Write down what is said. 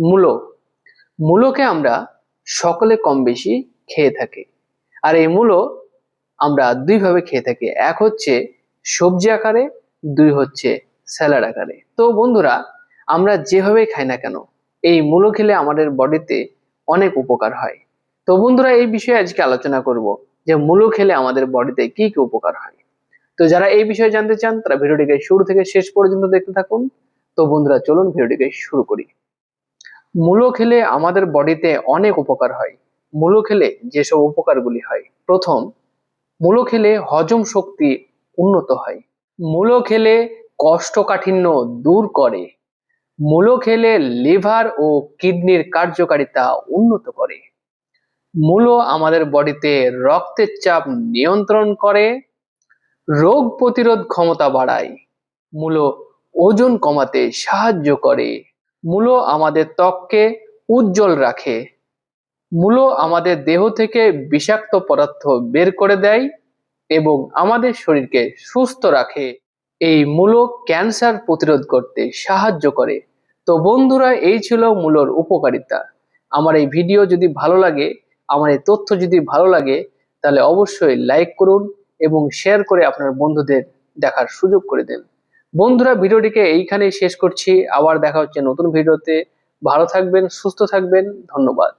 মূলো। মূলোকে আমরা সকলে কম বেশি খেয়ে থাকি। আর এই মূলো আমরা দুইভাবে খেয়ে থাকি। এক হচ্ছে সবজি আকারে, দুই হচ্ছে স্যালাড আকারে। তো বন্ধুরা, আমরা যেভাবেই খাই না কেন, এই মূলো খেলে আমাদের বডিতে অনেক উপকার হয়। তো বন্ধুরা, এই বিষয়ে আজকে আলোচনা করব যে মূলো খেলে আমাদের বডিতে কি কি উপকার হয়। তো যারা এই বিষয়ে জানতে চান, তারা ভিডিওটিকে শুরু থেকে শেষ পর্যন্ত দেখতে থাকুন। তো বন্ধুরা, চলুন ভিডিওটিকে শুরু করি। মূলো খেলে আমাদের বডিতে অনেক উপকার হয়। মূলো খেলে যেসব উপকারগুলি হয়। প্রথম, মূলো খেলে হজম শক্তি উন্নত হয়। মূলো খেলে কোষ্ঠকাঠিন্য দূর করে। মূলো খেলে লিভার ও কিডনির কার্যকারিতা উন্নত করে। মূলো আমাদের বডিতে রক্তের চাপ নিয়ন্ত্রণ করে, রোগ প্রতিরোধ ক্ষমতা বাড়ায়। মূলো ওজন কমাতে সাহায্য করে। মূলো আমাদের ত্বককে উজ্জ্বল রাখে। মূলো আমাদের দেহ থেকে বিষাক্ত পদার্থ বের করে দেয় এবং আমাদের শরীরকে সুস্থ রাখে। এই মূলো ক্যান্সার প্রতিরোধ করতে সাহায্য করে। তো বন্ধুরা, এই ছিল মূলোর উপকারিতা। আমার এই ভিডিও যদি ভালো লাগে, আমার এই তথ্য যদি ভালো লাগে, তাহলে অবশ্যই লাইক করুন এবং শেয়ার করে আপনার বন্ধুদের দেখার সুযোগ করে দেন। বন্ধুরা, ভিডিওটিকে এইখানেই শেষ করছি। আবার দেখা হচ্ছে নতুন ভিডিওতে। ভালো থাকবেন, সুস্থ থাকবেন। ধন্যবাদ।